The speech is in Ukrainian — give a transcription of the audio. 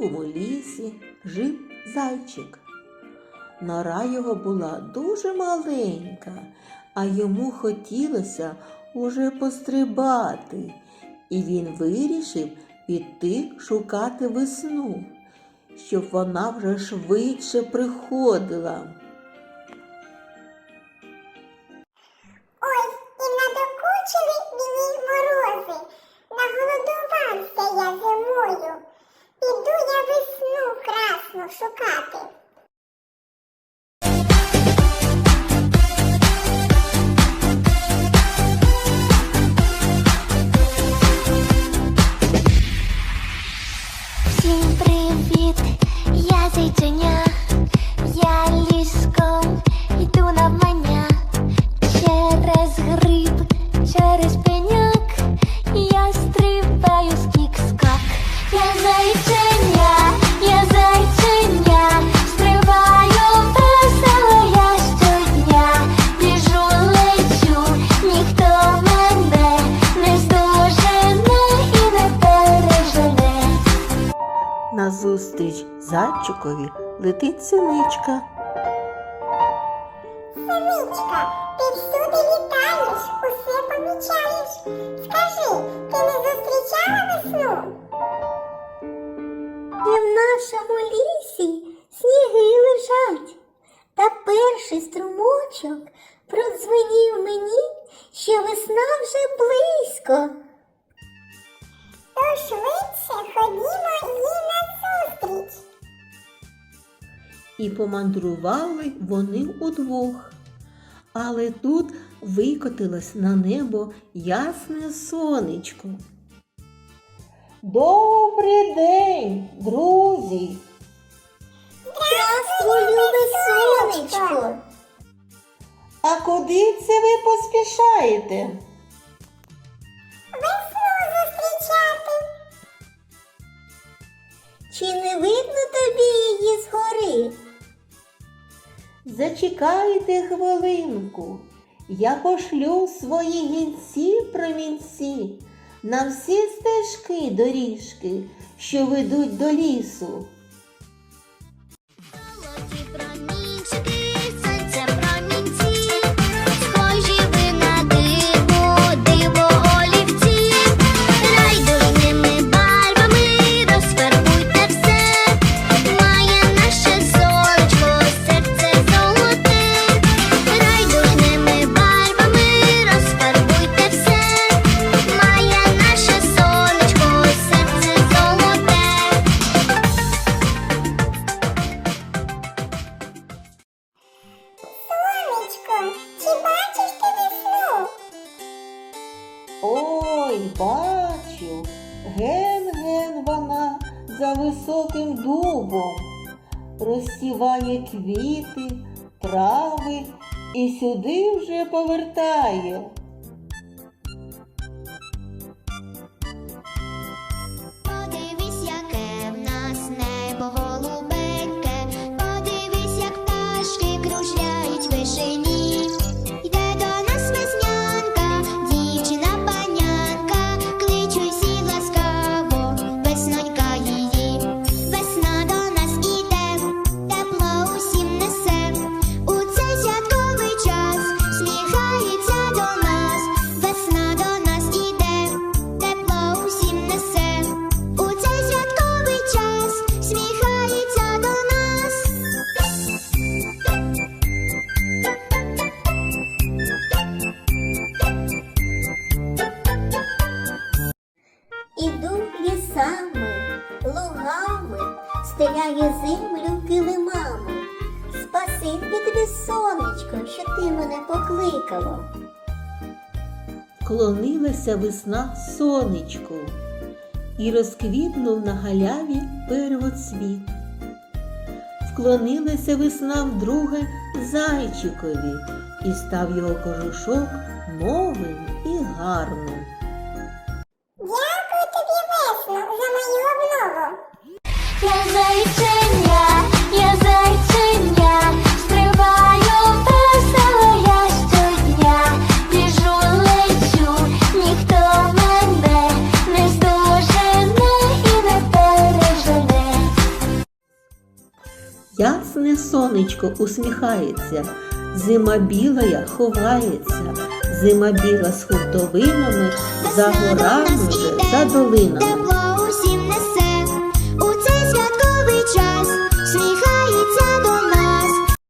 казковому лісі жив зайчик. Нора його була дуже маленька, а йому хотілося уже пострибати, і він вирішив піти шукати весну, щоб вона вже швидше приходила. Я зайченя, я Назустріч зайчикові летить синичка. Синичка, ти всюди літаєш, усе помічаєш. Скажи, ти не зустрічала весну? І в нашому лісі сніги лежать, та перший струмочок продзвенів мені, що весна вже близько. То швидше ходімо їй І помандрували вони удвох. Але тут викотилось на небо ясне сонечко. Добрий день, друзі! Здравствуй, любе сонечко! А куди це ви поспішаєте? Весну зустрічати. Чи не видно тобі її згори? Зачекайте хвилинку. Я пошлю свої гінці промінці на всі стежки доріжки, що ведуть до лісу. Бачу, ген-ген вона за високим дубом, розсіває квіти, трави і сюди вже повертає. Стеляє землю килимами. Спасибі тобі, сонечко, що ти мене покликало. Вклонилася весна сонечку, і розквітнув на галяві первоцвіт. Вклонилася весна вдруге зайчикові, і став його кожушок новим і гарним. Ясне сонечко усміхається, зима білая ховається, зима біла з хуртовинами, за горами вже, за долинами.